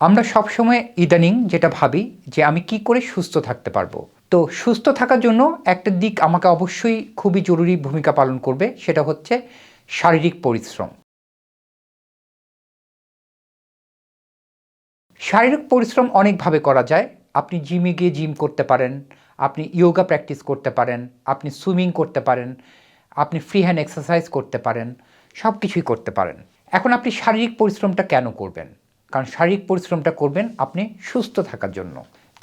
আমরা সবসময় ইদানিং যেটা ভাবি যে আমি কি করে সুস্থ থাকতে পারব। তো সুস্থ থাকার জন্য একটা দিক আমাকে অবশ্যই খুবই জরুরি ভূমিকা পালন করবে, সেটা হচ্ছে শারীরিক পরিশ্রম। শারীরিক পরিশ্রম অনেকভাবে করা যায়। আপনি জিমে গিয়ে জিম করতে পারেন, আপনি ইয়োগা প্র্যাকটিস করতে পারেন, আপনি সুইমিং করতে পারেন, আপনি ফ্রি হ্যান্ড এক্সারসাইজ করতে পারেন সব কিছুই করতে পারেন। এখন আপনি শারীরিক পরিশ্রমটা কেন করবেন? কারণ শারীরিক পরিশ্রমটা করবেন আপনি সুস্থ থাকার জন্য।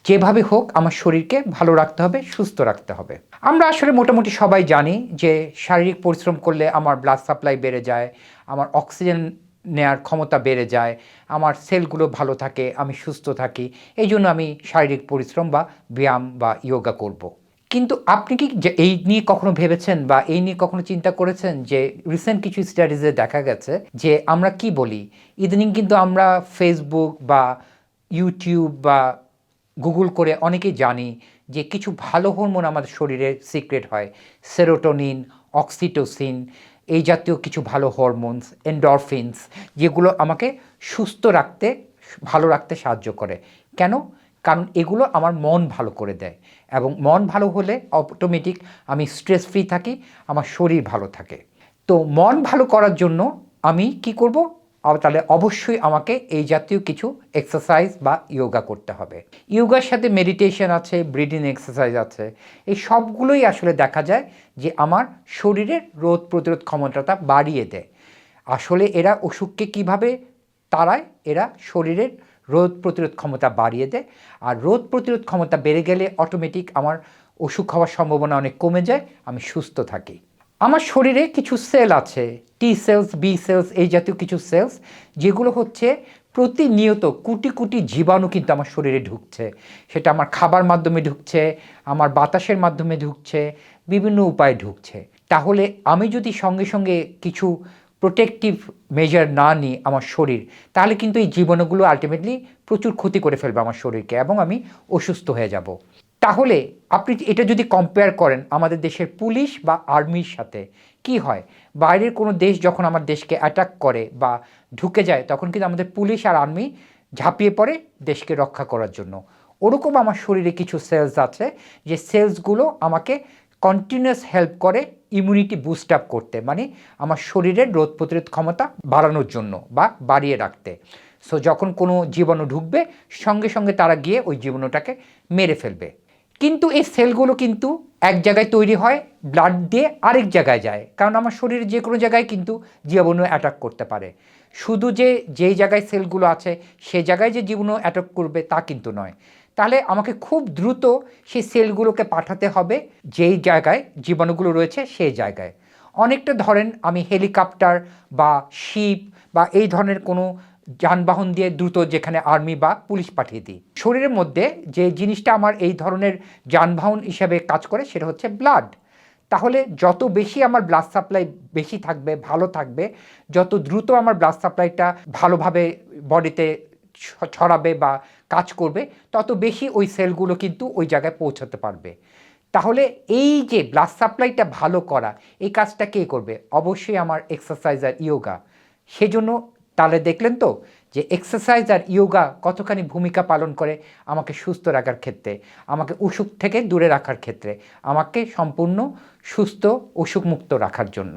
যেভাবে হোক আমার শরীরকে ভালো রাখতে হবে, সুস্থ রাখতে হবে। আমরা আসলে মোটামুটি সবাই জানি যে শারীরিক পরিশ্রম করলে আমার ব্লাড সাপ্লাই বেড়ে যায়, আমার অক্সিজেন নেয়ার ক্ষমতা বেড়ে যায়, আমার সেলগুলো ভালো থাকে, আমি সুস্থ থাকি। এই জন্য আমি শারীরিক পরিশ্রম বা ব্যায়াম বা ইয়োগা করব। কিন্তু আপনি কি এই নিয়ে কখনো ভেবেছেন বা এই নিয়ে কখনো চিন্তা করেছেন যে রিসেন্ট কিছু স্টাডিজে দেখা গেছে যে আমরা কি বলি? ইদানিং কিন্তু আমরা ফেসবুক বা ইউটিউব বা গুগল করে অনেকেই জানি যে কিছু ভালো হরমোন আমাদের শরীরে সিক্রেট হয়। সেরোটোনিন অক্সিটোসিন এই জাতীয় কিছু ভালো হরমোনস এন্ডরফিনস যেগুলো আমাকে সুস্থ রাখতে, ভালো রাখতে সাহায্য করে। কেন? কারণ এগুলো আমার মন ভালো করে দেয় এবং মন ভালো হলে অটোমেটিক আমি স্ট্রেস ফ্রি থাকি, আমার শরীর ভালো থাকে। তো মন ভালো করার জন্য আমি কি করব? তাহলে অবশ্যই আমাকে এই জাতীয় কিছু এক্সারসাইজ বা ইয়োগা করতে হবে। ইয়োগার সাথে মেডিটেশন আছে ব্রিডিং এক্সারসাইজ আছে, এই সবগুলোই আসলে দেখা যায় যে আমার শরীরের রোদ প্রতিরোধ ক্ষমতাটা বাড়িয়ে দেয়। আসলে এরা অসুখকে কীভাবে তাড়ায়? এরা শরীরের রোদ প্রতিরোধ ক্ষমতা বাড়িয়ে দেয়। আর রোদ প্রতিরোধ ক্ষমতা বেড়ে গেলে অটোমেটিক আমার অসুখ হওয়ার সম্ভাবনা অনেক কমে যায়, আমি সুস্থ থাকি। আমার শরীরে কিছু সেল আছে টি সেলস বি সেলস এই জাতীয় কিছু সেলস যেগুলো হচ্ছে প্রতিনিয়ত কোটি কোটি জীবাণু কিন্তু আমার শরীরে ঢুকছে। সেটা আমার খাবার মাধ্যমে ঢুকছে, আমার বাতাসের মাধ্যমে ঢুকছে, বিভিন্ন উপায়ে ঢুকছে। তাহলে আমি যদি সঙ্গে সঙ্গে কিছু প্রোটেকটিভ মেজার না নিই আমার শরীর, তাহলে কিন্তু এই জীবাণুগুলো আলটিমেটলি প্রচুর ক্ষতি করে ফেলবে আমার শরীরকে এবং আমি অসুস্থ হয়ে যাব। তাহলে আপনি এটা যদি কম্পেয়ার করেন আমাদের দেশের পুলিশ বা আর্মির সাথে, কি হয়? বাইরের কোনো দেশ যখন আমার দেশকে অ্যাটাক করে বা ঢুকে যায়, তখন কিন্তু আমাদের পুলিশ আর আর্মি ঝাঁপিয়ে পড়ে দেশকে রক্ষা করার জন্য। ওরকম আমার শরীরে কিছু সেলস আছে, যে সেলসগুলো আমাকে কন্টিনিউয়াস হেল্প করে ইমিউনিটি বুস্ট আপ করতে মানে আমার শরীরের রোধ প্রতিরোধ ক্ষমতা বাড়ানোর জন্য বা বাড়িয়ে রাখতে। সো যখন কোনো জীবাণু ঢুকবে, সঙ্গে সঙ্গে তারা গিয়ে ওই জীবাণুটাকে মেরে ফেলবে। কিন্তু এই সেলগুলো কিন্তু এক জায়গায় তৈরি হয় ব্লাড দিয়ে আরেক জায়গায় যায়। কারণ আমার শরীরের যে কোনো জায়গায় কিন্তু জীবাণু অ্যাটাক করতে পারে। শুধু যে, যেই জায়গায় সেলগুলো আছে, সে জায়গায় যে জীবাণু অ্যাটাক করবে তা কিন্তু নয়। তাহলে আমাকে খুব দ্রুত সেই সেলগুলোকে পাঠাতে হবে, যেই জায়গায় জীবাণুগুলো রয়েছে সেই জায়গায়। অনেকটা ধরেন আমি হেলিকপ্টার বা শিপ বা এই ধরনের কোনো যানবাহন দিয়ে দ্রুত যেখানে আর্মি বা পুলিশ পাঠিয়ে দিই। শরীরের মধ্যে যে জিনিসটা আমার এই ধরনের যানবাহন হিসাবে কাজ করে সেটা হচ্ছে ব্লাড। তাহলে যত বেশি আমার ব্লাড সাপ্লাই বেশি থাকবে, ভালো থাকবে, যত দ্রুত আমার ব্লাড সাপ্লাইটা ভালোভাবে বডিতে ছড়াবে বা কাজ করবে, তত বেশি ওই সেলগুলো কিন্তু ওই জায়গায় পৌঁছাতে পারবে। তাহলে এই যে ব্লাড সাপ্লাইটা ভালো করা, এই কাজটা কে করবে? অবশ্যই আমার এক্সারসাইজ আর ইয়োগা সেজন্য তাহলে দেখলেন তো যে এক্সারসাইজ আর ইয়োগা কতখানি ভূমিকা পালন করে আমাকে সুস্থ রাখার ক্ষেত্রে, আমাকে অসুখ থেকে দূরে রাখার ক্ষেত্রে, আমাকে সম্পূর্ণ সুস্থ, অসুখমুক্ত রাখার জন্য।